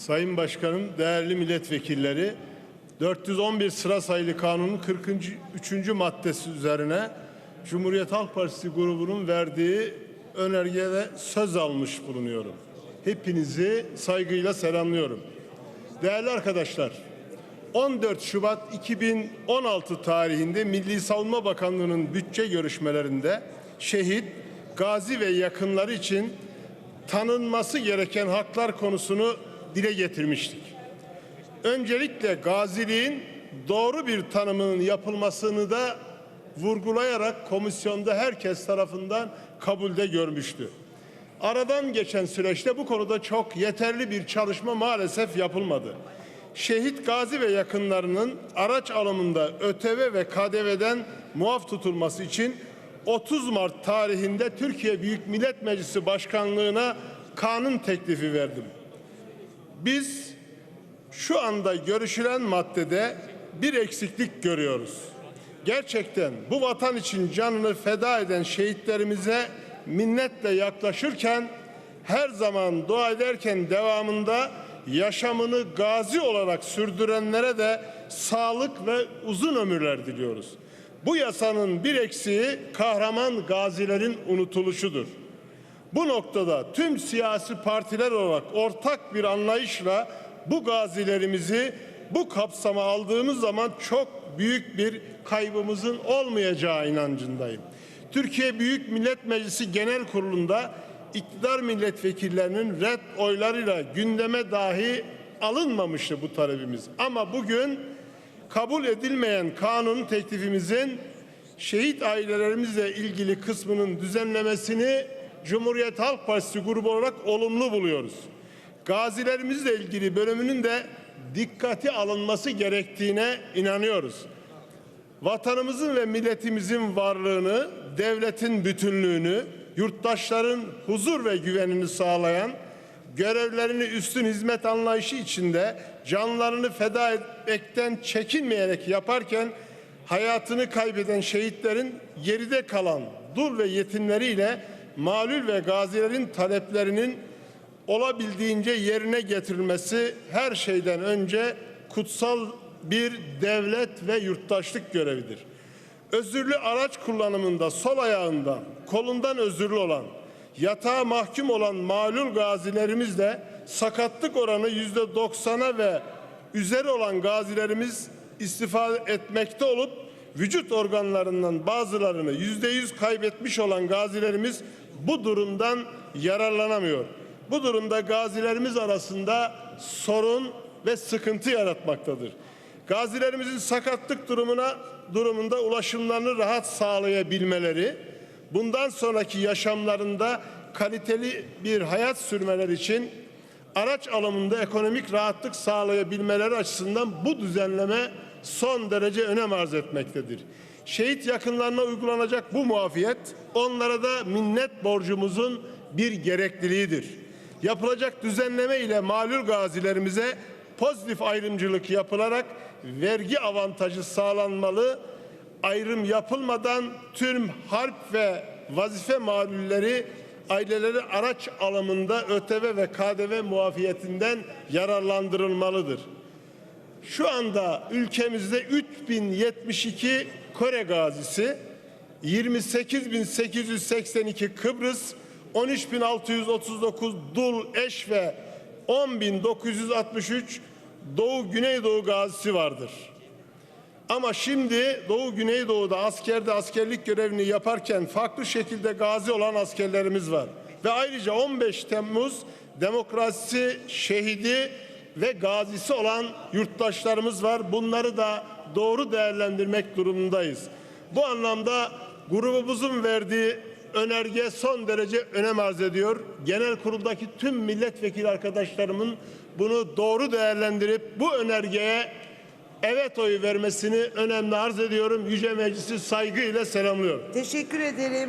Sayın Başkanım, değerli milletvekilleri, 411 sıra sayılı kanunun 43. maddesi üzerine Cumhuriyet Halk Partisi grubunun verdiği önergede söz almış bulunuyorum. Hepinizi saygıyla selamlıyorum. Değerli arkadaşlar, 14 Şubat 2016 tarihinde Milli Savunma Bakanlığı'nın bütçe görüşmelerinde şehit, gazi ve yakınları için tanınması gereken haklar konusunu dile getirmiştik. Öncelikle gaziliğin doğru bir tanımının yapılmasını da vurgulayarak komisyonda herkes tarafından kabulde görmüştü. Aradan geçen süreçte bu konuda çok yeterli bir çalışma maalesef yapılmadı. Şehit gazi ve yakınlarının araç alımında ÖTV ve KDV'den muaf tutulması için 30 Mart tarihinde Türkiye Büyük Millet Meclisi Başkanlığına kanun teklifi verdim. Biz şu anda görüşülen maddede bir eksiklik görüyoruz. Gerçekten bu vatan için canını feda eden şehitlerimize minnetle yaklaşırken her zaman dua ederken devamında yaşamını gazi olarak sürdürenlere de sağlık ve uzun ömürler diliyoruz. Bu yasanın bir eksiği kahraman gazilerin unutuluşudur. Bu noktada tüm siyasi partiler olarak ortak bir anlayışla bu gazilerimizi bu kapsama aldığımız zaman çok büyük bir kaybımızın olmayacağı inancındayım. Türkiye Büyük Millet Meclisi Genel Kurulu'nda iktidar milletvekillerinin red oylarıyla gündeme dahi alınmamıştı bu talebimiz. Ama bugün kabul edilmeyen kanun teklifimizin şehit ailelerimizle ilgili kısmının düzenlemesini Cumhuriyet Halk Partisi grubu olarak olumlu buluyoruz. Gazilerimizle ilgili bölümünün de dikkate alınması gerektiğine inanıyoruz. Vatanımızın ve milletimizin varlığını, devletin bütünlüğünü, yurttaşların huzur ve güvenini sağlayan, görevlerini üstün hizmet anlayışı içinde canlarını feda etmekten çekinmeyerek yaparken hayatını kaybeden şehitlerin geride kalan dul ve yetimleriyle malul ve gazilerin taleplerinin olabildiğince yerine getirilmesi her şeyden önce kutsal bir devlet ve yurttaşlık görevidir. Özürlü araç kullanımında sol ayağında kolundan özürlü olan yatağa mahkum olan malul gazilerimizle sakatlık oranı yüzde doksana ve üzeri olan gazilerimiz istifa etmekte olup vücut organlarından bazılarını yüzde yüz kaybetmiş olan gazilerimiz bu durumdan yararlanamıyor. Bu durumda gazilerimiz arasında sorun ve sıkıntı yaratmaktadır. Gazilerimizin sakatlık durumuna durumunda ulaşımlarını rahat sağlayabilmeleri, bundan sonraki yaşamlarında kaliteli bir hayat sürmeleri için araç alımında ekonomik rahatlık sağlayabilmeleri açısından bu düzenleme son derece önem arz etmektedir. Şehit yakınlarına uygulanacak bu muafiyet onlara da minnet borcumuzun bir gerekliliğidir. Yapılacak düzenleme ile malul gazilerimize pozitif ayrımcılık yapılarak vergi avantajı sağlanmalı, ayrım yapılmadan tüm harp ve vazife malulleri aileleri araç alımında ÖTV ve KDV muafiyetinden yararlandırılmalıdır. Şu anda ülkemizde 3072 Kore gazisi, 28882 Kıbrıs, 13639 dul eş ve 10963 Doğu Güneydoğu gazisi vardır. Ama şimdi Doğu Güneydoğu'da askerde askerlik görevini yaparken farklı şekilde gazi olan askerlerimiz var. Ve ayrıca 15 Temmuz demokrasi şehidi ve gazisi olan yurttaşlarımız var. Bunları da doğru değerlendirmek durumundayız. Bu anlamda grubumuzun verdiği önerge son derece önem arz ediyor. Genel kuruldaki tüm milletvekili arkadaşlarımın bunu doğru değerlendirip bu önergeye evet oyu vermesini önemli arz ediyorum. Yüce Meclisi saygıyla selamlıyorum. Teşekkür ederim.